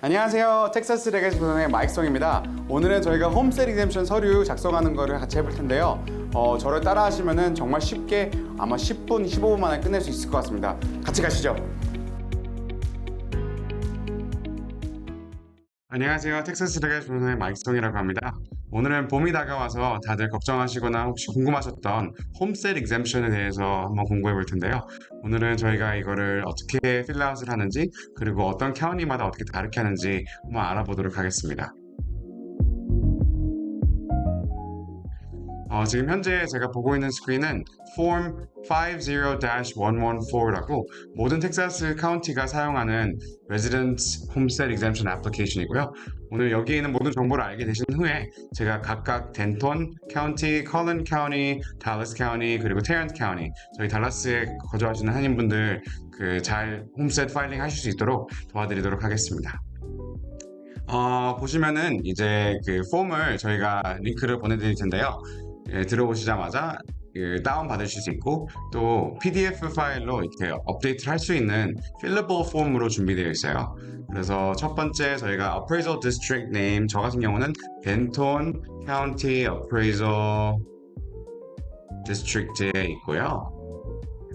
안녕하세요. 텍사스 레게시 부동의 마이크송입니다. 오늘은 저희가 홈셀 이젬션 서류 작성하는 거를 같이 해볼 텐데요. 어, 저를 따라 하시면은 정말 쉽게 아마 10분, 15분 만에 끝낼 수 있을 것 같습니다. 같이 가시죠. 안녕하세요. 텍사스 레게시 부동의 마이크송이라고 합니다. 오늘은 봄이 다가와서 다들 걱정하시거나 혹시 궁금하셨던 홈셀 exemption에 대해서 한번 공부해 볼 텐데요. 오늘은 저희가 이거를 어떻게 필라웃을 하는지 그리고 어떤 카운티마다 어떻게 다르게 하는지 한번 알아보도록 하겠습니다. 어, 지금 현재 제가 보고 있는 스크린은 Form 50-114라고 모든 텍사스 카운티가 사용하는 Resident Homestead Exemption Application이고요. 오늘 여기에 있는 모든 정보를 알게 되신 후에 제가 각각 덴톤 카운티, 컬런 카운티, 달라스 카운티 그리고 테런트 카운티 저희 달라스에 거주하시는 한인분들 그 잘 홈셋 파일링 하실 수 있도록 도와드리도록 하겠습니다. 어, 보시면은 이제 그 폼을 저희가 링크를 보내드릴 텐데요. 예, 들어오시자마자 그 다운 받으실 수 있고 또 PDF 파일로 이렇게 업데이트를 할 수 있는 fillable 폼으로 준비되어 있어요. 그래서 첫 번째 저희가 appraisal district name 저 같은 경우는 벤톤 County Appraisal District에 있고요.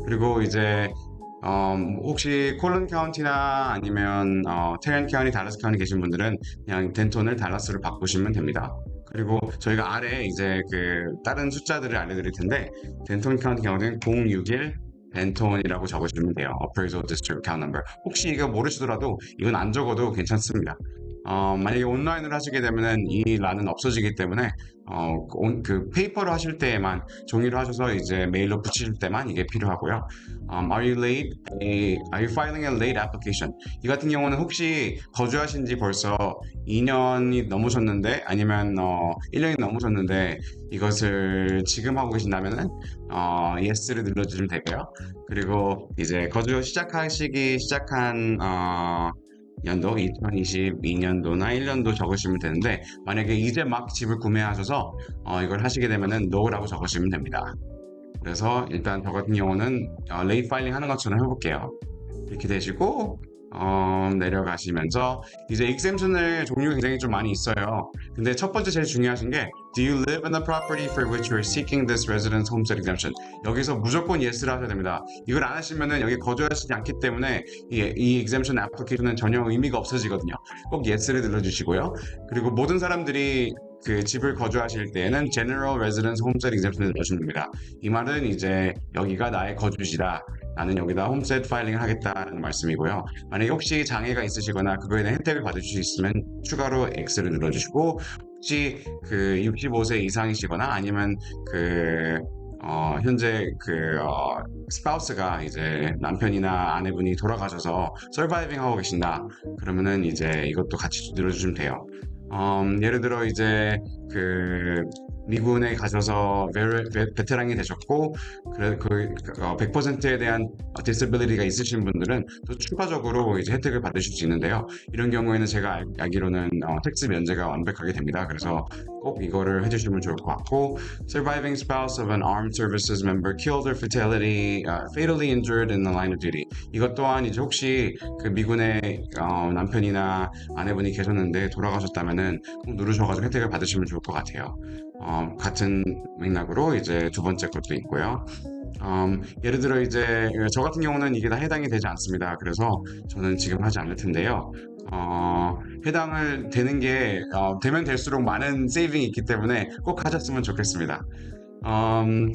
그리고 이제 음, 혹시 콜런 카운티나 아니면 어, 테렌 카운티, 달라스 카운티 계신 분들은 그냥 덴톤을 달라스로 바꾸시면 됩니다. 그리고 저희가 아래 이제 그 다른 숫자들을 알려드릴 텐데 덴톤 카운티 경우는 061 덴톤이라고 적으시면 돼요. Appraisal District Account Number. 혹시 이거 모르시더라도 이건 안 적어도 괜찮습니다. 어, 만약에 온라인으로 하시게 되면은 이 란은 없어지기 때문에 어, 온- 그 페이퍼로 하실 때에만 종이로 하셔서 이제 메일로 붙이실 때만 이게 필요하고요. Um, are you late? A, are you filing a late application? 이 같은 경우는 혹시 거주하신 지 벌써 2년이 넘으셨는데 아니면 어, 1년이 넘으셨는데 이것을 지금 하고 계신다면은 어, yes를 눌러주시면 되고요. 그리고 이제 거주 시작하시기 시작한 어, 연도 2022년도나 1년도 적으시면 되는데 만약에 이제 막 집을 구매하셔서 어, 이걸 하시게 되면은 no라고 적으시면 됩니다. 그래서 일단 저 같은 경우는 어, 레이 파일링 하는 것처럼 해볼게요. 이렇게 되시고 어, 내려가시면서 이제 exemption의 종류가 굉장히 좀 많이 있어요. 근데 첫 번째 제일 중요하신 게 Do you live in the property for which you are seeking this residence homestead exemption? 여기서 무조건 yes를 하셔야 됩니다. 이걸 안 하시면은 여기 거주하시지 않기 때문에 이, 이 exemption application은 전혀 의미가 없어지거든요. 꼭 yes를 눌러주시고요. 그리고 모든 사람들이 그 집을 거주하실 때에는 General Residence Homestead Exemption을 됩니다. 이 말은 이제 여기가 나의 거주지다. 나는 여기다 홈셋 파일링을 하겠다는 말씀이고요. 만약에 혹시 장애가 있으시거나 그거에 대한 혜택을 받을 수 있으면 추가로 X를 눌러주시고 혹시 그 65세 이상이시거나 아니면 그 어, 현재 그 어, 스파우스가 이제 남편이나 아내분이 돌아가셔서 서바이빙 하고 계신다. 그러면은 이제 이것도 같이 눌러주시면 돼요. 음, 예를 들어 이제 그 미군에 가셔서 베, 베, 베테랑이 되셨고 그래 그 100%에 대한 디스빌리티가 있으신 분들은 또 추가적으로 이제 혜택을 받으실 수 있는데요. 이런 경우에는 제가 알, 알기로는 어, 텍스 면제가 완벽하게 됩니다. 그래서 꼭 이거를 해주시면 좋을 것 같고 surviving spouse of an armed services member killed or fatality uh, fatally injured in the line of duty 이것 또한 이제 혹시 그 미군의 어, 남편이나 아내분이 계셨는데 돌아가셨다면은 꼭 누르셔가지고 혜택을 받으시면 좋을 것 같아요. 어, 같은 맥락으로 이제 두 번째 것도 있고요. 음, 예를 들어 이제 저 같은 경우는 이게 다 해당이 되지 않습니다. 그래서 저는 지금 하지 않을 텐데요. 어, 해당을 되는 게 어, 되면 될수록 많은 세이빙이 있기 때문에 꼭 하셨으면 좋겠습니다. 음,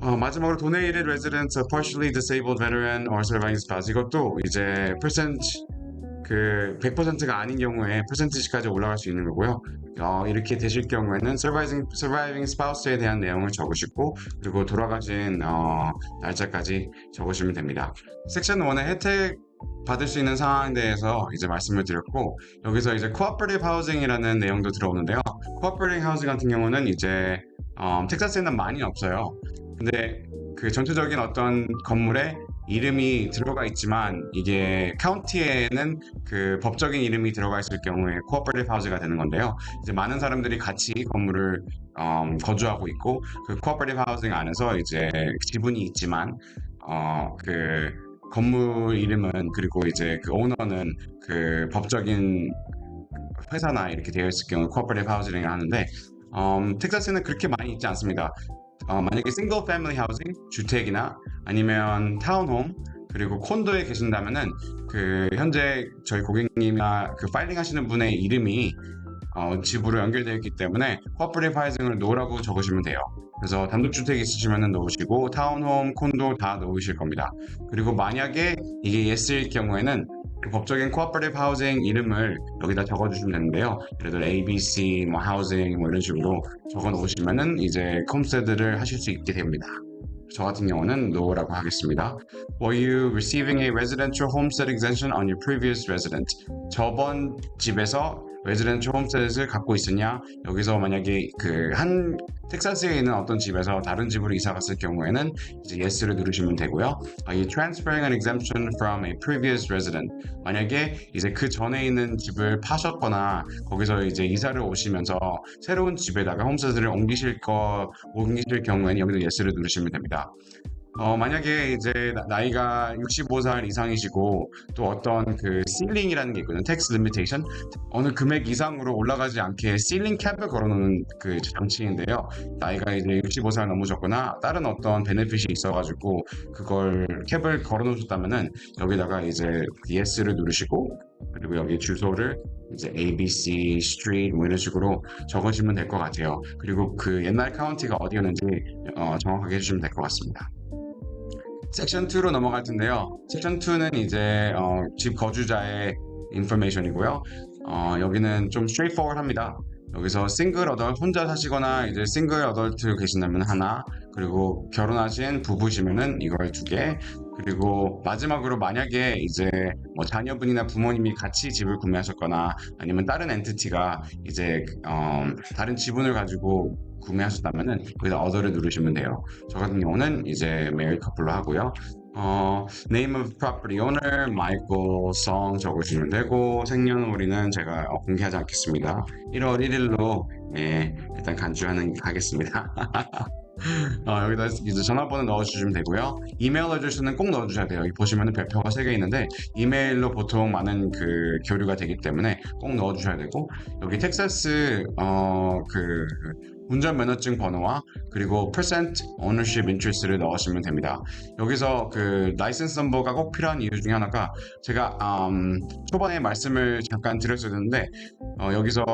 어, 마지막으로 donated residents, a partially disabled veteran or surviving spouse 이것도 이제 percent 그 100%가 아닌 경우에 퍼센티지까지 올라갈 수 있는 거고요. 어, 이렇게 되실 경우에는 surviving, surviving spouse에 대한 내용을 적으시고 그리고 돌아가신 어, 날짜까지 적으시면 됩니다. 섹션 1의 혜택 받을 수 있는 상황에 대해서 이제 말씀을 드렸고 여기서 이제 cooperative housing이라는 내용도 들어오는데요. cooperative housing 같은 경우는 이제 어, 텍사스에는 많이 없어요. 근데 그 전체적인 어떤 건물에 이름이 들어가 있지만 이게 카운티에는 그 법적인 이름이 들어가 있을 경우에 코어퍼레이티브 하우스가 되는 건데요. 이제 많은 사람들이 같이 건물을 음, 거주하고 있고 그 코어퍼레이티브 하우싱 안에서 이제 지분이 있지만 어그 건물 이름은 그리고 이제 그 오너는 그 법적인 회사나 이렇게 되어 있을 경우 cooperative housing을 하는데 음, 텍사스는 그렇게 많이 있지 않습니다. 어, 만약에 싱글 패밀리 하우징 주택이나 아니면 타운홈 그리고 콘도에 계신다면은 그 현재 저희 고객님이나 그 파일링 하시는 분의 이름이 어, 집으로 연결되어 있기 때문에 cooperative housing을 놓으라고 적으시면 돼요. 그래서 단독주택 있으시면 넣으시고 타운홈, 콘도 다 넣으실 겁니다. 그리고 만약에 이게 yes일 경우에는 그 법적인 cooperative housing 이름을 여기다 적어주시면 되는데요. 예를 들어 ABC, 뭐 housing 뭐 이런 식으로 적어 놓으시면은 이제 홈스테드를 하실 수 있게 됩니다. 저 같은 경우는 no라고 하겠습니다. Were you receiving a residential homestead exemption on your previous resident? 저번 집에서 레지던셜 홈스테드를 갖고 있으냐 여기서 만약에 그 한 텍사스에 있는 어떤 집에서 다른 집으로 이사 갔을 경우에는 이제 yes를 누르시면 되고요. Are you transferring an exemption from a previous resident? 만약에 이제 그 전에 있는 집을 파셨거나 거기서 이제 이사를 오시면서 새로운 집에다가 홈스테드를 옮기실 거 옮기실 경우에는 여기도 yes를 누르시면 됩니다. 어, 만약에 이제 나- 나이가 65살 이상이시고 또 어떤 그 실링이라는 게 있거든요. 텍스 리미테이션. 어느 금액 이상으로 올라가지 않게 실링 캡을 걸어놓는 그 장치인데요. 나이가 이제 65살 넘으셨거나 다른 어떤 베네핏이 있어가지고 그걸 캡을 걸어놓으셨다면은 여기다가 이제 yes를 누르시고 그리고 여기 주소를 이제 ABC, street 뭐 이런 식으로 적으시면 될 것 같아요. 그리고 그 옛날 카운티가 어디였는지 어, 정확하게 해주시면 될 것 같습니다. 섹션 2로 넘어갈 텐데요. 섹션 2는 이제 어, 집 거주자의 인포메이션이고요. 어, 여기는 좀 straightforward 합니다. 여기서 싱글 어덜 혼자 사시거나 이제 싱글 어덜트 계신다면 하나 그리고 결혼하신 부부시면은 이걸 두 개 그리고 마지막으로 만약에 이제 뭐 자녀분이나 부모님이 같이 집을 구매하셨거나 아니면 다른 엔티티가 이제 어, 다른 지분을 가지고 구매하셨다면은 여기다 어더를 누르시면 돼요. 저 같은 경우는 이제 메리 커플로 하고요. 어, name of property owner, 마이클 성 적으시면 되고 생년월일은 제가 어, 공개하지 않겠습니다. 1월 1일로 예, 일단 간주하는 하겠습니다. 어, 여기다 이제 전화번호 넣어주시면 되고요. 이메일 어드레스는 꼭 넣어주셔야 돼요. 여기 보시면 별표가 3개 있는데 이메일로 보통 많은 그 교류가 되기 때문에 꼭 넣어주셔야 되고 여기 텍사스 어, 그 운전면허증 번호와 그리고 percent ownership interest를 넣으시면 됩니다. 여기서 그 라이센스 넘버가 꼭 필요한 이유 중에 하나가 제가 음, 초반에 말씀을 잠깐 드렸어야 되는데 어, 여기서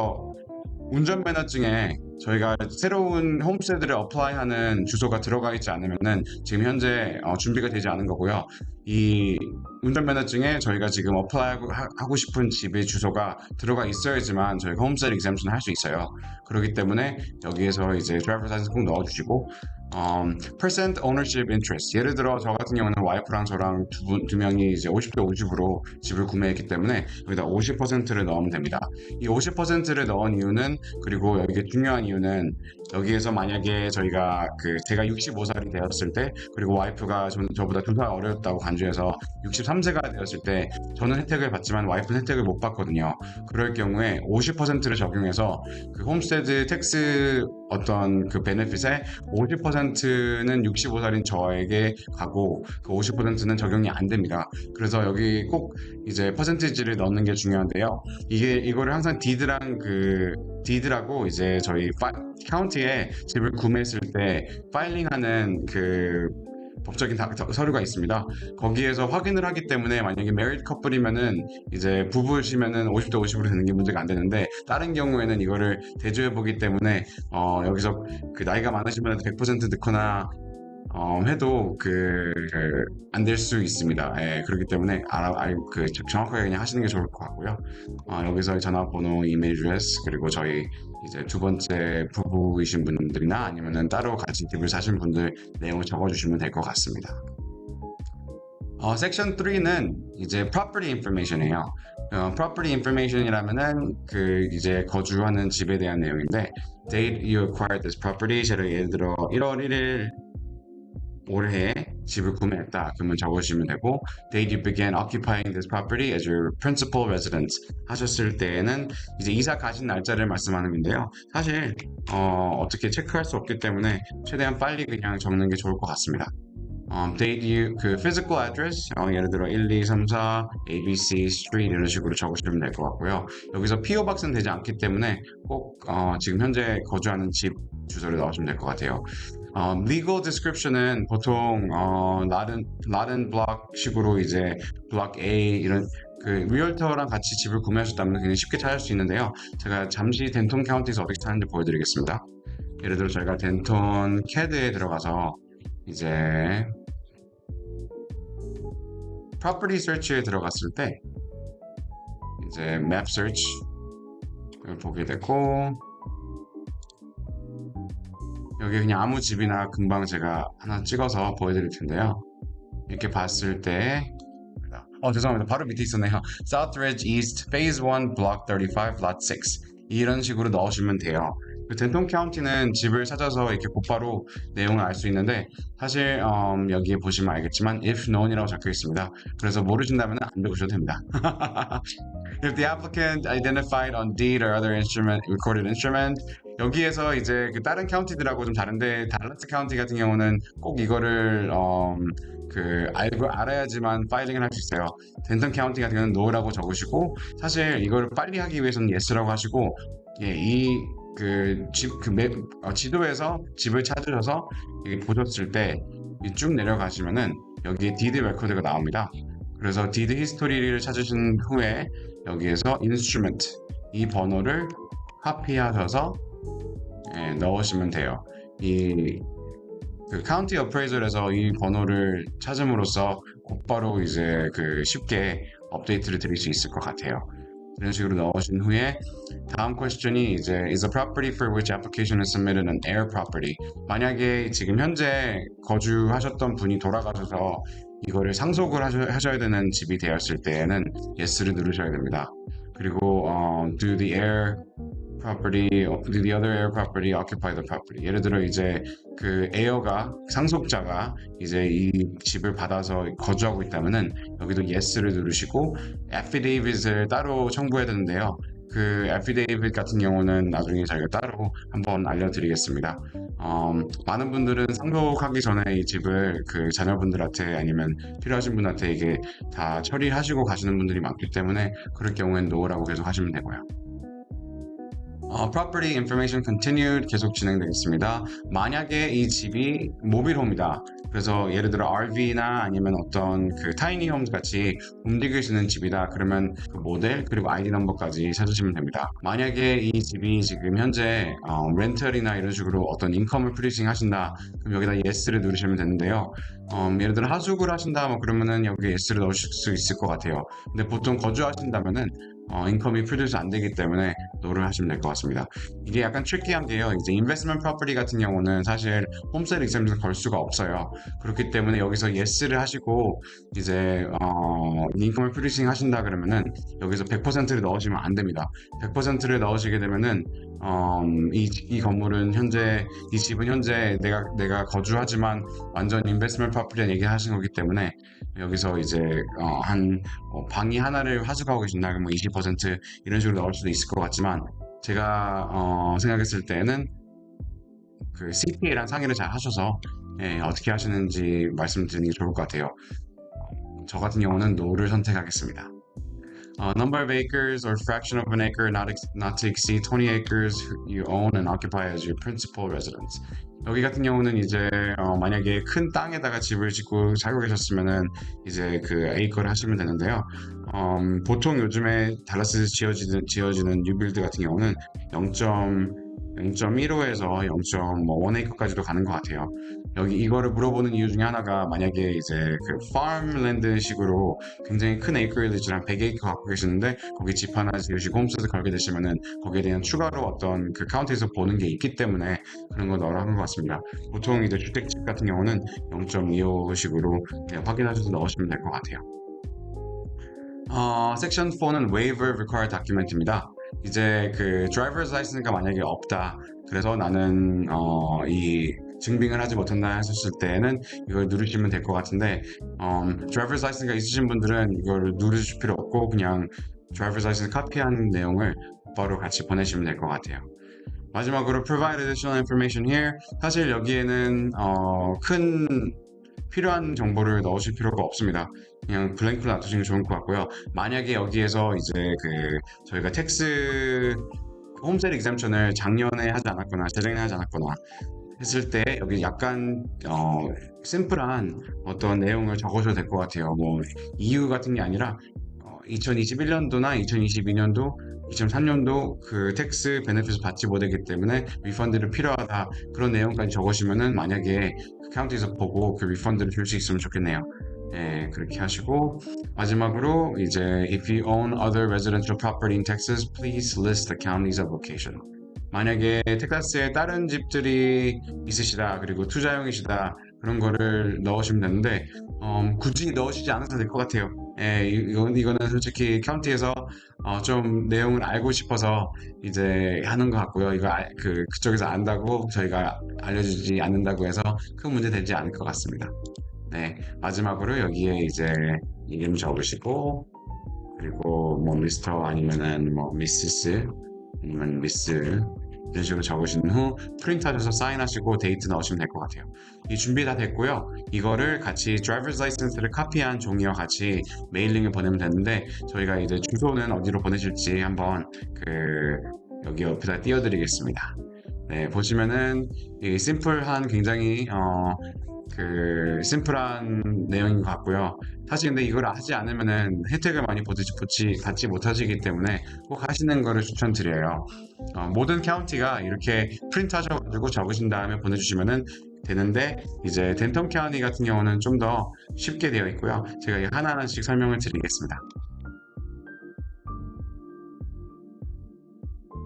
운전 면허증에 저희가 새로운 홈스테드를 어플라이하는 주소가 들어가 있지 않으면은 지금 현재 어, 준비가 되지 않은 거고요. 이 운전면허증에 저희가 지금 어플라이하고 싶은 집의 주소가 들어가 있어야지만 저희가 홈스테드 exemption 할수 있어요. 그렇기 때문에 여기에서 이제 드라이버 사진 꼭 넣어주시고 음, percent ownership interest 예를 들어 저 같은 경우는 와이프랑 저랑 두, 분, 두 명이 이제 50대 50으로 집을 구매했기 때문에 여기다 50%를 넣으면 됩니다. 이 50%를 넣은 이유는 그리고 여기 중요한 이유는 여기에서 만약에 저희가 그 제가 65살이 되었을 때 그리고 와이프가 저, 저보다 두 살 어렸다고 간주해서 63세가 되었을 때 저는 혜택을 받지만 와이프는 혜택을 못 받거든요. 그럴 경우에 50%를 적용해서 그 홈스테드 텍스 어떤 그 베네핏의 50%는 65살인 저에게 가고 그 50%는 적용이 안 됩니다. 그래서 여기 꼭 이제 퍼센티지를 넣는 게 중요한데요. 이게 이거를 항상 디드랑 그 디드라고 이제 저희 파, 카운티에 집을 구매했을 때 파일링하는 그 법적인 다- 서류가 있습니다. 거기에서 확인을 하기 때문에 만약에 메리트 커플이면은 이제 부부시면은 50대 50으로 되는 게 문제가 안 되는데 다른 경우에는 이거를 대조해 보기 때문에 어 여기서 그 나이가 많으시면 100% 넣거나 어, 해도 그 안 될 수 있습니다. 예, 그렇기 때문에 알아 알, 그 정확하게 그냥 하시는 게 좋을 것 같고요. 어, 여기서 전화번호, 이메일 주레스 그리고 저희 이제 두 번째 부부이신 분들이나 아니면은 따로 같이 집을 사신 분들 내용을 적어주시면 될 것 같습니다. 어, 섹션 3는 이제 property information이에요. 어, property information이라면은 그 이제 거주하는 집에 대한 내용인데 date you acquired this property 예를 들어 1월 1일 올해 집을 구매했다 그러면 적으시면 되고 date you began occupying this property as your principal residence 하셨을 때에는 이제 이사 가신 날짜를 말씀하는 건데요 사실 어, 어떻게 체크할 수 없기 때문에 최대한 빨리 그냥 적는 게 좋을 것 같습니다 음, date you 그 physical address 어, 예를 들어 1, 2, 3, 4 ABC street 이런 식으로 적으시면 될 것 같고요. 여기서 PO 박스는 되지 않기 때문에 꼭 어, 지금 현재 거주하는 집 주소를 넣으시면 될 것 같아요. 어, legal description은 보통 어, 라든 라든 블록식으로 이제 블록 A 이런 그 리얼터랑 같이 집을 구매하셨다면 굉장히 쉽게 찾을 수 있는데요. 제가 잠시 덴톤 카운티에서 어떻게 찾는지 보여드리겠습니다. 예를 들어 저희가 덴톤 캐드에 들어가서 이제 property search에 들어갔을 때 이제 map search 을 보게 되고 여기 그냥 아무 집이나 금방 제가 하나 찍어서 보여드릴 텐데요. 이렇게 봤을 때, 어, 죄송합니다. 바로 밑에 있었네요. Southridge East Phase 1 Block 35 Lot 6. 이런 식으로 넣으시면 돼요. 그 덴톤 카운티는 집을 찾아서 이렇게 곧바로 내용을 알 수 있는데 사실 음, 여기에 보시면 알겠지만 if known이라고 적혀 있습니다. 그래서 모르신다면 안 적으셔도 됩니다. if the applicant identified on deed or other instrument recorded instrument 여기에서 이제 그 다른 카운티들하고 좀 다른데 달라스 카운티 같은 경우는 꼭 이거를 음, 그 알고 알아야지만 파일링을 할 수 있어요. 덴턴 카운티 같은 경우는 no라고 적으시고 사실 이걸 빨리 하기 위해서는 yes라고 하시고 예, 이 그 집, 그 맵, 어, 지도에서 집을 찾으셔서 보셨을 때 쭉 내려가시면은 여기 디드 레코드가 나옵니다. 그래서 디드 히스토리를 찾으신 후에 여기에서 인스트루먼트 이 번호를 카피하셔서 예, 넣으시면 돼요. 이 그 카운티 어프레이저에서 이 번호를 찾음으로써 곧바로 이제 그 쉽게 업데이트를 드릴 수 있을 것 같아요. 이런 식으로 넣으신 후에 다음 퀘스천이 이제 is a property for which application is submitted an air property 만약에 지금 현재 거주하셨던 분이 돌아가셔서 이거를 상속을 하셔, 하셔야 되는 집이 되었을 때에는 yes를 누르셔야 됩니다. 그리고 어, do the air property, the other air property occupy the property. 예를 들어 이제 그 에어가 상속자가 이제 이 집을 받아서 거주하고 있다면은 여기도 yes를 누르시고 affidavit을 따로 청구해야 되는데요. 그 affidavit 같은 경우는 나중에 저희가 따로 한번 알려드리겠습니다. 음, 많은 분들은 상속하기 전에 이 집을 그 자녀분들한테 아니면 필요하신 분한테 이게 다 처리하시고 가시는 분들이 많기 때문에 그럴 경우엔 노라고 계속 하시면 되고요. 어, property information continued 계속 진행되겠습니다. 만약에 이 집이 모빌홈이다. 그래서 예를 들어 RV나 아니면 어떤 그 타이니 홈 같이 움직일 수 있는 집이다. 그러면 그 모델 그리고 아이디 넘버까지 찾으시면 됩니다. 만약에 이 집이 지금 현재 어, 렌털이나 이런 식으로 어떤 인컴을 프리징 하신다. 그럼 여기다 yes를 누르시면 되는데요. 음, 예를 들어 하숙을 하신다 뭐 그러면은 여기 yes를 넣으실 수 있을 것 같아요. 근데 보통 거주하신다면은 어, 인컴이 프로듀스 안 되기 때문에 노를 하시면 될 것 같습니다. 이게 약간 트리키한 게요. 이제 인베스트먼트 프로퍼티 같은 경우는 사실 홈세일 익셈션 걸 수가 없어요. 그렇기 때문에 여기서 yes를 하시고 이제 어, 인컴을 프로듀싱 하신다 그러면은 여기서 100%를 넣으시면 안 됩니다. 100%를 넣으시게 되면은 음, 이, 이 건물은 현재 이 집은 현재 내가 내가 거주하지만 완전 인베스트먼트 프로퍼티란 얘기 하신 거기 때문에 여기서 이제 어, 한 어, 방이 하나를 하숙하고 계신다 그러면 20% 이런 식으로 넣을 수도 있을 것 같지만 제가 어, 생각했을 때는 그 CPA랑 상의를 잘 하셔서 예, 어떻게 하시는지 말씀드리는 게 좋을 것 같아요. 저 같은 경우는 노를 선택하겠습니다. Uh, number of acres or fraction of an acre not, ex- not to exceed 20 acres you own and occupy as your principal residence. 여기 같은 경우는 이제 어, 만약에 큰 땅에다가 집을 짓고 살고 계셨으면은 이제 그 에이커를 하시면 되는데요. 음, 보통 요즘에 달라스에서 지어지는, 지어지는 뉴빌드 같은 경우는 0.0.15에서 0.1에이커까지도 가는 것 같아요. 여기 이거를 물어보는 이유 중에 하나가 만약에 이제 그 farmland 식으로 굉장히 큰한 100에이커 갖고 계시는데 거기 집 하나 지으시고 홈스를 걸게 되시면은 거기에 대한 추가로 어떤 그 카운티에서 보는 게 있기 때문에 그런 거 넣으라 하는 것 같습니다. 보통 이제 주택집 같은 경우는 0.25식으로 그냥 확인하셔서 넣으시면 될 것 같아요. 어, 섹션 4는 waiver required document입니다. 이제 그 driver's license가 만약에 없다. 그래서 나는 어, 이 증빙을 하지 못한다 하셨을 때는 이걸 누르시면 될 것 같은데 음, driver's license가 있으신 분들은 이걸 누르실 필요 없고 그냥 driver's license 카피한 내용을 바로 같이 보내시면 될 것 같아요. 마지막으로 provide additional information here. 사실 여기에는 어, 큰 필요한 정보를 넣으실 필요가 없습니다. 그냥 블랭크로 놔두시는 게 좋을 것 같고요. 만약에 여기에서 이제 그 저희가 텍스 홈셀 exemption을 작년에 하지 않았거나 재작년에 하지 않았거나 했을 때 여기 약간 어 심플한 어떤 내용을 적으셔도 될 것 같아요. 뭐 이유 같은 게 아니라 2021년도나 2022년도 2003년도 그 텍스 베네핏을 받지 못하기 때문에 리펀드를 필요하다 그런 내용까지 적으시면은 만약에 그 카운티에서 보고 그 리펀드를 줄 수 있으면 좋겠네요. 예, 그렇게 하시고 마지막으로 이제 if you own other residential property in Texas, please list the counties of location. 만약에 텍사스에 다른 집들이 있으시다 그리고 투자용이시다 그런 거를 넣으시면 되는데 음, 굳이 넣으시지 않아도 될 것 같아요. 예, 이건 이거는 솔직히 카운티에서 어, 좀 내용을 알고 싶어서 이제 하는 것 같고요. 이거 알- 그 그쪽에서 안다고 저희가 알려주지 않는다고 해서 큰 문제 되지 않을 것 같습니다. 네, 마지막으로 여기에 이제 이름 적으시고 그리고 뭐 미스터 아니면은 뭐 미시스 아니면 미스 이런 식으로 적으신 후 프린트하셔서 사인하시고 데이트 넣으시면 될 것 같아요. 이 준비 다 됐고요. 이거를 같이 드라이버스 라이센스를 카피한 종이와 같이 메일링을 보내면 되는데 저희가 이제 주소는 어디로 보내실지 한번 그 여기 옆에다 띄워드리겠습니다. 네, 보시면은 이 심플한 굉장히 어, 그 심플한 내용인 것 같고요. 사실 근데 이걸 하지 않으면은 혜택을 많이 보지, 받지 못하시기 때문에 꼭 하시는 거를 추천드려요. 어, 모든 카운티가 이렇게 프린트 하셔가지고 적으신 다음에 보내주시면은 되는데 이제 덴턴 카운티 같은 경우는 좀 더 쉽게 되어 있고요. 제가 이 하나하나씩 설명을 드리겠습니다.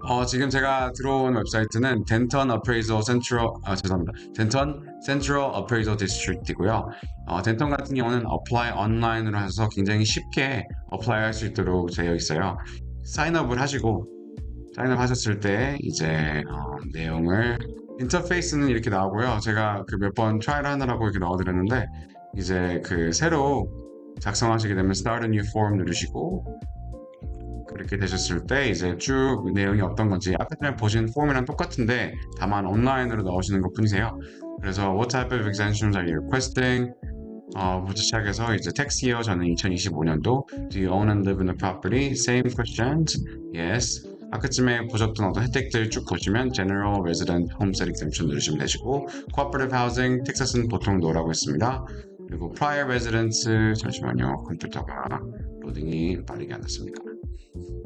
어, 지금 제가 들어온 웹사이트는 덴턴 어프레이저 센트럴 아 죄송합니다. 덴턴 센트럴 어프레이저 디스트릭트이고요. 어, 덴턴 같은 경우는 어플라이 온라인으로 해서 굉장히 쉽게 어플라이 할 수 있도록 되어 있어요. 사인업을 하시고 사인업 하셨을 때 이제 어, 내용을 인터페이스는 이렇게 나오고요. 제가 그 몇 번 트라이를 하느라고 이렇게 넣어드렸는데 이제 그 새로 작성하시게 되면 Start a New Form 누르시고 그렇게 되셨을 때 이제 쭉 내용이 어떤 건지 아까 전에 보신 폼이랑 똑같은데 다만 온라인으로 넣으시는 것 뿐이세요. 그래서 What type of exemptions are you requesting? 어, 부터 시작해서 이제 tax year 저는 2025년도 Do you own and live in a property? Same questions. Yes. 아까쯤에 보셨던 어떤 혜택들 쭉 보시면 General Resident Homestead Exemption 누르시면 되시고 Cooperative Housing, 텍사스는 보통 노라고 했습니다. 그리고 Prior Residence 잠시만요 컴퓨터가 로딩이 빠르게 안 됐습니다.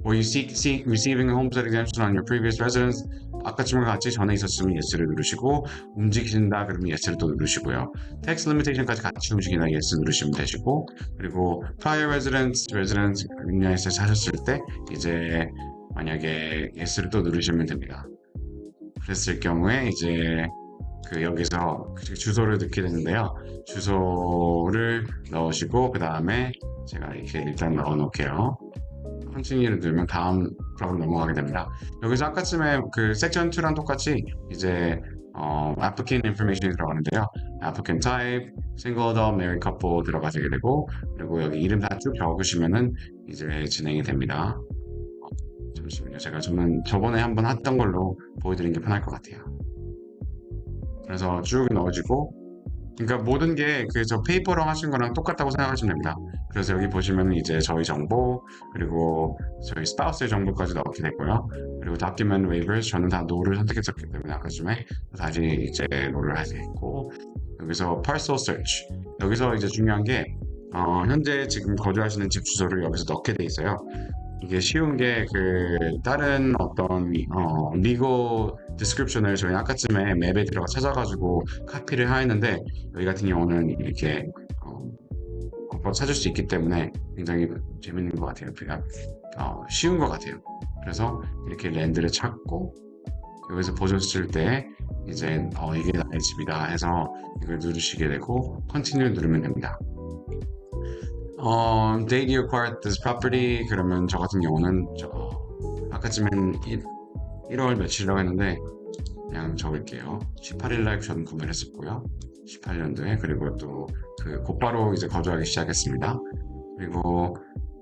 Were you seek, seek receiving a homestead exemption on your previous residence? 아까쯤과 같이 전에 있었으면 yes를 누르시고 움직이신다 그러면 yes를 또 누르시고요. tax limitation까지 같이 움직이나 yes 누르시면 되시고 그리고 prior residence, residence 인야에서 사셨을 때 이제 만약에 yes를 또 누르시면 됩니다. 그랬을 경우에 이제 그 여기서 그 주소를 넣게 되는데요. 주소를 넣으시고 그 다음에 제가 이렇게 일단 넣어 놓을게요. 컨티뉴를 누르면 다음 블록으로 넘어가게 됩니다. 여기서 아까쯤에 그 섹션 2랑 똑같이 이제 어, applicant information이 들어가는데요. applicant type, single adult, married couple 들어가게 되고 그리고 여기 이름 다 쭉 적으시면은 이제 진행이 됩니다. 어, 잠시만요. 제가 저는 저번에 한번 했던 걸로 보여드리는 게 편할 것 같아요. 그래서 쭉 넣어주고 그러니까 모든 게 그 저 페이퍼랑 하신 거랑 똑같다고 생각하시면 됩니다. 그래서 여기 보시면 이제 저희 정보 그리고 저희 스파우스의 정보까지 넣게 되고요. 그리고 document waivers 저는 다 no를 선택했었기 때문에 아까 전에 다시 이제 no를 하게 했고 여기서 parcel search 여기서 이제 중요한 게 어, 현재 지금 거주하시는 집 주소를 여기서 넣게 돼 있어요. 이게 쉬운 게 그 다른 어떤 어, 리고 디스크립션을 저희 아까쯤에 맵에 들어가 찾아가지고 카피를 하였는데 여기 같은 경우는 이렇게 어, 찾을 수 있기 때문에 굉장히 재밌는 것 같아요. 그냥 어, 쉬운 것 같아요. 그래서 이렇게 랜드를 찾고 여기서 보셨을 때 이제 어, 이게 나의 집이다 해서 이걸 누르시게 되고 컨티뉴 누르면 됩니다. 어, date you acquired this property 그러면 저 같은 경우는 저 아까쯤엔 1, 1월 며칠이라고 했는데 그냥 적을게요. 18일 날 저는 구매를 했었고요. 18년도에 그리고 또 그 곧바로 이제 거주하기 시작했습니다. 그리고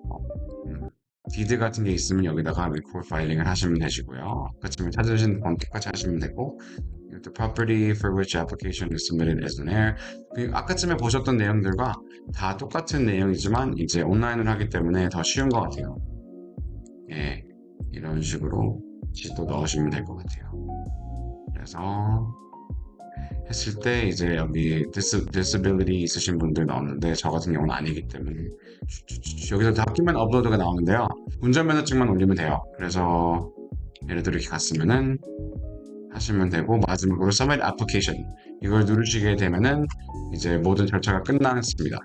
어, 음, 디드 같은 게 있으면 여기다가 리콜 파일링을 하시면 되시고요. 아까쯤에 찾으신 번 똑같이 하시면 되고 The property for which application is submitted is an error. 그 아까쯤에 보셨던 내용들과 다 똑같은 내용이지만 이제 온라인을 하기 때문에 더 쉬운 것 같아요. 예, 이런 식으로 또 넣으시면 될 것 같아요. 그래서 했을 때 이제 여기 dis, disability 있으신 분들 나오는데 저 같은 경우는 아니기 때문에 여기서 다큐멘 업로드가 나오는데요. 운전면허증만 올리면 돼요. 그래서 예를 들어 이렇게 갔으면은 하시면 되고 마지막으로 submit application 이걸 누르시게 되면은 이제 모든 절차가 끝났습니다.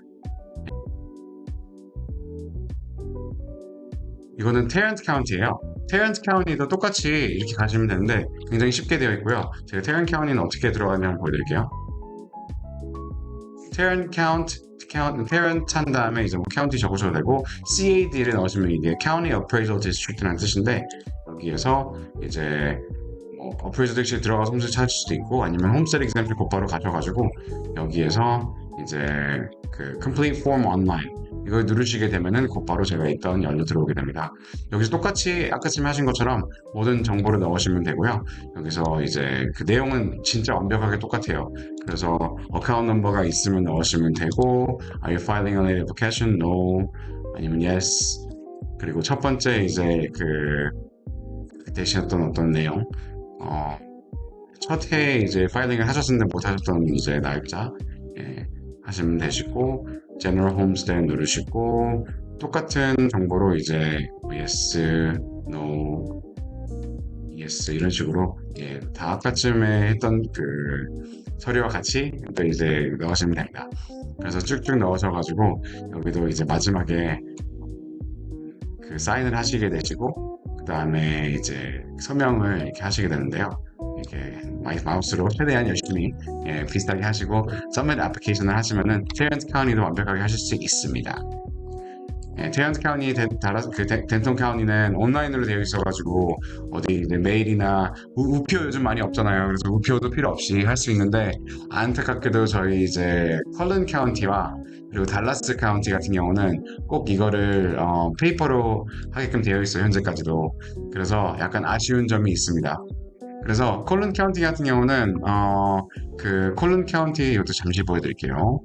이거는 테런트 카운티예요. 테런트 카운티도 똑같이 이렇게 가시면 되는데 굉장히 쉽게 되어 있고요. 제가 테런트 카운티는 어떻게 한번 보여드릴게요. 테런트 카운트 테런트 한 다음에 이제 뭐 카운티 적으셔도 되고 CAD를 넣으시면 이게 County Appraisal District라는 뜻인데 여기에서 이제 뭐 어프레이저 덱시에 들어가서 홈스 찾을 수도 있고 아니면 홈셋 example 곧바로 가셔가지고 여기에서 이제 그 complete form online 이걸 누르시게 되면은 곧바로 제가 있던 열로 들어오게 됩니다. 여기서 똑같이 아까쯤 하신 것처럼 모든 정보를 넣으시면 되고요. 여기서 이제 그 내용은 진짜 완벽하게 똑같아요. 그래서 어카운트 넘버가 있으면 넣으시면 되고 Are you filing an application? No 아니면 yes 그리고 첫 번째 이제 그 대신했던 어떤 내용 어, 첫 해에 이제 파일링을 하셨는데 못 하셨던 이제 날짜 예, 하시면 되시고 General Homestead 누르시고 똑같은 정보로 이제 yes, no, yes 이런 식으로 예, 다 아까쯤에 했던 그 서류와 같이 또 이제 넣으시면 됩니다. 그래서 쭉쭉 넣으셔가지고 여기도 이제 마지막에 그 사인을 하시게 되시고 그 다음에 이제 서명을 이렇게 하시게 되는데요. 이렇게 마우스로 최대한 열심히 예, 비슷하게 하시고 서밋 애플리케이션을 하시면은 테런스 카운티도 완벽하게 하실 수 있습니다. 예, 테런스 카운티, 그 덴통 카운티는 온라인으로 되어 있어가지고 어디 이제 메일이나 우, 표 요즘 많이 없잖아요. 그래서 우표도 필요 없이 할 수 있는데 안타깝게도 저희 이제 컬런 카운티와 그리고 달라스 카운티 같은 경우는 꼭 이거를 어, 페이퍼로 하게끔 되어 있어요 현재까지도. 그래서 약간 아쉬운 점이 있습니다. 그래서 콜른 카운티 같은 경우는 어, 그 콜른 카운티 이것도 잠시 보여드릴게요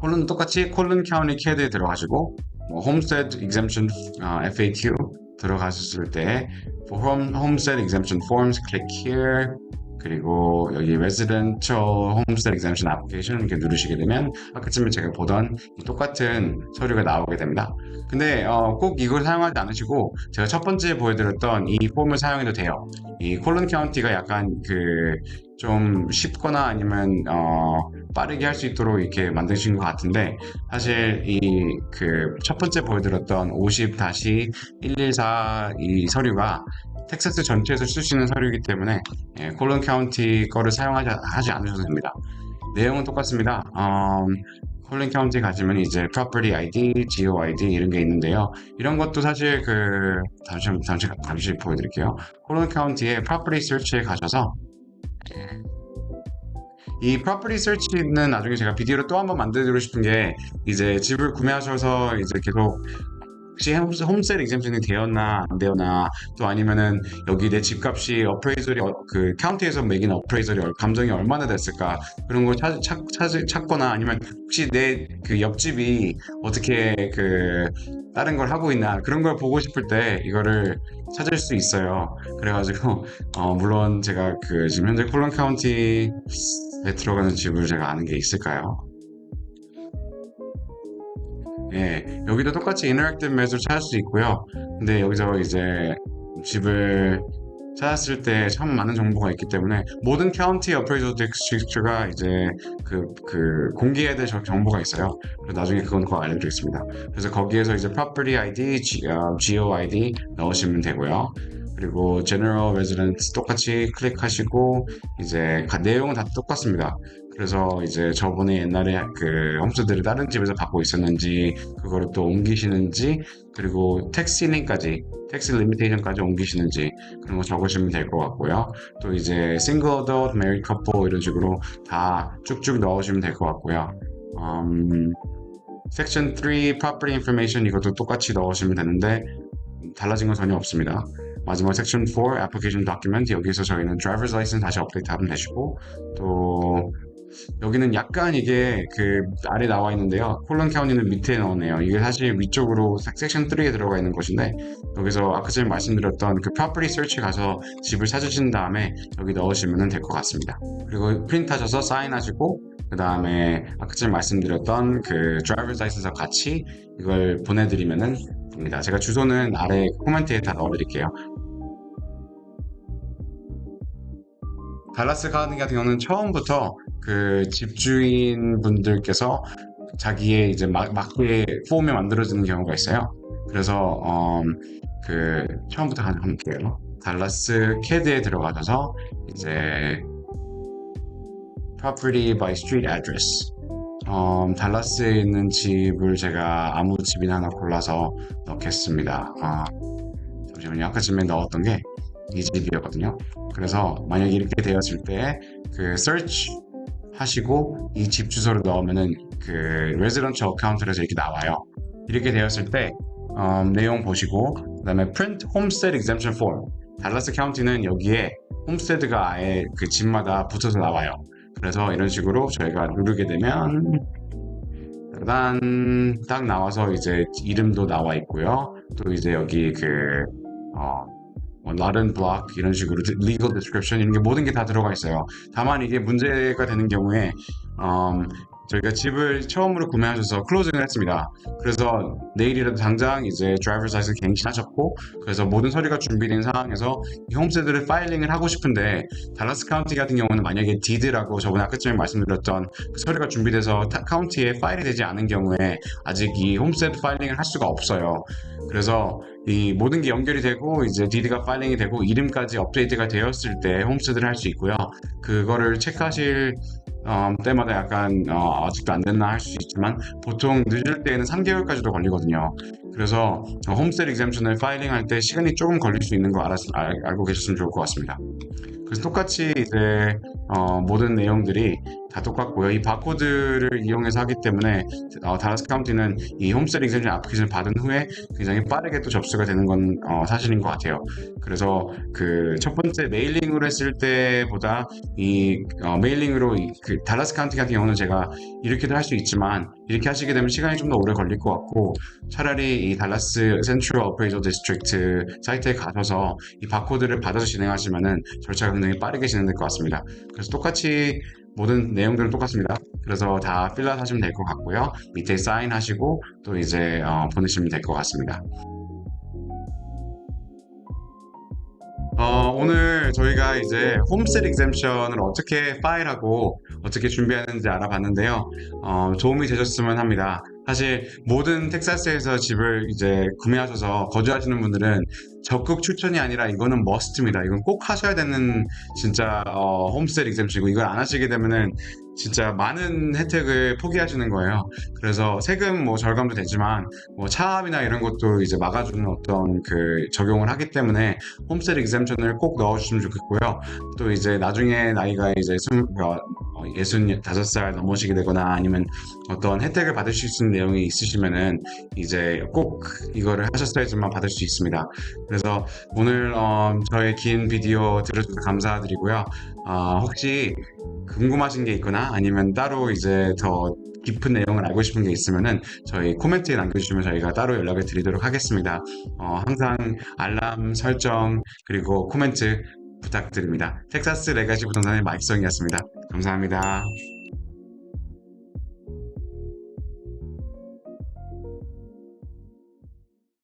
콜른 똑같이 콜른 카운티 캐드에 들어가시고 뭐 홈스테드 exemption 어, FAQ 들어가셨을 때 homestead exemption forms click here 그리고 여기 Residential Homestead Exemption Application 이렇게 누르시게 되면 아까쯤에 제가 보던 똑같은 서류가 나오게 됩니다. 근데 어, 꼭 이걸 사용하지 않으시고 제가 첫 번째 보여드렸던 이 폼을 사용해도 돼요. 이 콜론 카운티가 약간 그 좀 쉽거나 아니면 어, 빠르게 할 수 있도록 이렇게 만드신 것 같은데 사실 이 그 첫 번째 보여드렸던 50-114 이 서류가 텍사스 전체에서 쓸 수 있는 서류이기 때문에 예, 콜론 카운티 거를 사용하지 하지 않으셔도 됩니다. 내용은 똑같습니다. 음, 콜린 카운티 가시면 이제 property ID, geo ID 이런 게 있는데요. 이런 것도 사실 그 잠시 잠시 잠시 보여드릴게요. 콜린 카운티의 property search에 가셔서 이 property search는 나중에 제가 비디오로 또 한 번 만들고 싶은 게 이제 집을 구매하셔서 이제 계속 혹시 홈셀 exemption이 되었나 안 되었나 또 아니면은 여기 내 집값이 어프레이저리 어, 그 카운티에서 매긴 어프레이저리 감정이 얼마나 됐을까 그런 걸 찾, 찾, 찾, 찾거나 아니면 혹시 내 그 옆집이 어떻게 그 다른 걸 하고 있나 그런 걸 보고 싶을 때 이거를 찾을 수 있어요 그래가지고 어, 물론 제가 그 지금 현재 콜론 카운티에 들어가는 집을 제가 아는 게 있을까요? 예, 여기도 똑같이 매수 찾을 수 있고요. 근데 여기서 이제 집을 찾았을 때 참 많은 정보가 있기 때문에 모든 카운티 어프레이저 디스트릭트가 이제 그, 그 공개해야 될 정보가 있어요. 그래서 나중에 그건 더 알려드리겠습니다. 그래서 거기에서 이제 property ID, G, 어, geo ID 넣으시면 되고요. 그리고 general residence 똑같이 클릭하시고 이제 내용은 다 똑같습니다. 그래서 이제 저번에 옛날에 그 홈스들을 다른 집에서 받고 있었는지 그거를 또 옮기시는지 그리고 텍스 링까지 텍스 리미테이션까지 옮기시는지 그런 거 적으시면 될 것 같고요. 또 이제 싱글 어더 메리 커플 이런 식으로 다 쭉쭉 넣으시면 될 것 같고요. 음, 섹션 3 property information 이것도 똑같이 넣으시면 되는데 달라진 건 전혀 없습니다. 마지막 섹션 4 application document 여기서 저희는 driver's license 다시 업데이트하면 되시고 또 여기는 약간 이게 그 아래 나와 있는데요. 콜런 카운티는 밑에 넣었네요. 이게 사실 위쪽으로 섹- 섹션 3에 들어가 있는 것인데 여기서 아까 전에 말씀드렸던 그 property search 가서 집을 찾으신 다음에 여기 넣으시면 될 것 같습니다. 그리고 프린트 하셔서 사인하시고 그 다음에 아까 전에 말씀드렸던 그 driver's license와 같이 이걸 보내드리면은 됩니다. 제가 주소는 아래 코멘트에 다 넣어드릴게요. 달라스 카운티 같은 경우는 처음부터 그 집주인 분들께서 자기의 이제 막, 맞게 폼을 만들어주는 경우가 있어요. 그래서 음, 그 처음부터 한- 할게요. 달라스 캐드에 들어가셔서 이제 property by street address 음, 달라스에 있는 집을 제가 아무 집이나 하나 골라서 넣겠습니다. 아, 잠시만요. 아까 전에 넣었던 게 이 집이었거든요. 그래서 만약에 이렇게 되었을 때 그 search 하시고 이 집 주소를 넣으면은 그 residential account에서 이렇게 나와요. 이렇게 되었을 때 음, 내용 보시고 그다음에 print homestead exemption form 달라스 카운티는 여기에 홈스테드가 아예 그 집마다 붙어서 나와요. 그래서 이런 식으로 저희가 누르게 되면 일단 딱 나와서 이제 이름도 나와 있고요. 또 이제 여기 그 어, 뭐 나른 블록 이런 식으로 legal description 이런 게 모든 게 다 들어가 있어요. 다만 이게 문제가 되는 경우에 음, 저희가 집을 처음으로 구매하셔서 클로징을 했습니다. 그래서 내일이라도 당장 이제 드라이버스 라이센스 갱신하셨고 그래서 모든 서류가 준비된 상황에서 이 홈스테드를 파일링을 하고 싶은데 달라스 카운티 같은 경우는 만약에 디드라고 저번에 아까 전에 말씀드렸던 그 서류가 준비돼서 타- 카운티에 파일이 되지 않은 경우에 아직 이 홈스테드 파일링을 할 수가 없어요. 그래서 이 모든 게 연결이 되고 이제 디드가 파일링이 되고 이름까지 업데이트가 되었을 때 홈스테드를 할 수 있고요. 그거를 체크하실 음, 때마다 약간 어, 아직도 안 됐나 할 수 있지만 보통 늦을 때에는 3개월까지도 걸리거든요. 그래서 어, 홈스테드 exemption을 파일링할 때 시간이 조금 걸릴 수 있는 거 알았, 알, 알고 계셨으면 좋을 것 같습니다. 그래서 똑같이 이제 어, 모든 내용들이 다 똑같고요. 이 바코드를 이용해서 하기 때문에 어, 다라스 카운티는 이 홈스테드 exemption 애플리케이션을 받은 후에 굉장히 빠르게 또 접수가 되는 건 어, 사실인 것 같아요. 그래서 그 첫 번째 메일링으로 했을 때보다 이 어, 메일링으로 이, 그 달라스 카운티 같은 경우는 제가 이렇게도 할 수 있지만 이렇게 하시게 되면 시간이 좀 더 오래 걸릴 것 같고 차라리 이 달라스 센트럴 어프레이저 디스트릭트 사이트에 가셔서 이 바코드를 받아서 진행하시면은 절차가 굉장히 빠르게 진행될 것 같습니다. 그래서 똑같이 모든 내용들은 똑같습니다. 그래서 다 필러 하시면 될 것 같고요. 밑에 사인 하시고 또 이제 어, 보내시면 될 것 같습니다. 어, 오늘 저희가 이제 홈스테드 exemption을 어떻게 파일하고 어떻게 준비하는지 알아봤는데요. 어, 도움이 되셨으면 합니다. 사실 모든 텍사스에서 집을 이제 구매하셔서 거주하시는 분들은 적극 추천이 아니라 이거는 머스트입니다. 이건 꼭 하셔야 되는 진짜 어, 홈스테드 exemption이고 이걸 안 하시게 되면은 진짜 많은 혜택을 포기하시는 거예요. 그래서 세금 뭐 절감도 되지만 뭐 차압이나 이런 것도 이제 막아주는 어떤 그 적용을 하기 때문에 홈스테드 exemption을 꼭 넣어주시면 좋겠고요. 또 이제 나중에 나이가 이제 스물 어, 예순 다섯 살 넘으시게 되거나 아니면 어떤 혜택을 받으실 수 있는 내용이 있으시면은 이제 꼭 이거를 하셨어야지만 받을 수 있습니다. 그래서 오늘 어, 저의 긴 비디오 들어주셔서 감사드리고요. 어, 혹시 궁금하신 게 있거나 아니면 따로 이제 더 깊은 내용을 알고 싶은 게 있으면은 저희 코멘트에 남겨주시면 저희가 따로 연락을 드리도록 하겠습니다. 어, 항상 알람 설정 그리고 코멘트 부탁드립니다. 텍사스 레가시 부동산의 마이성이었습니다. 감사합니다.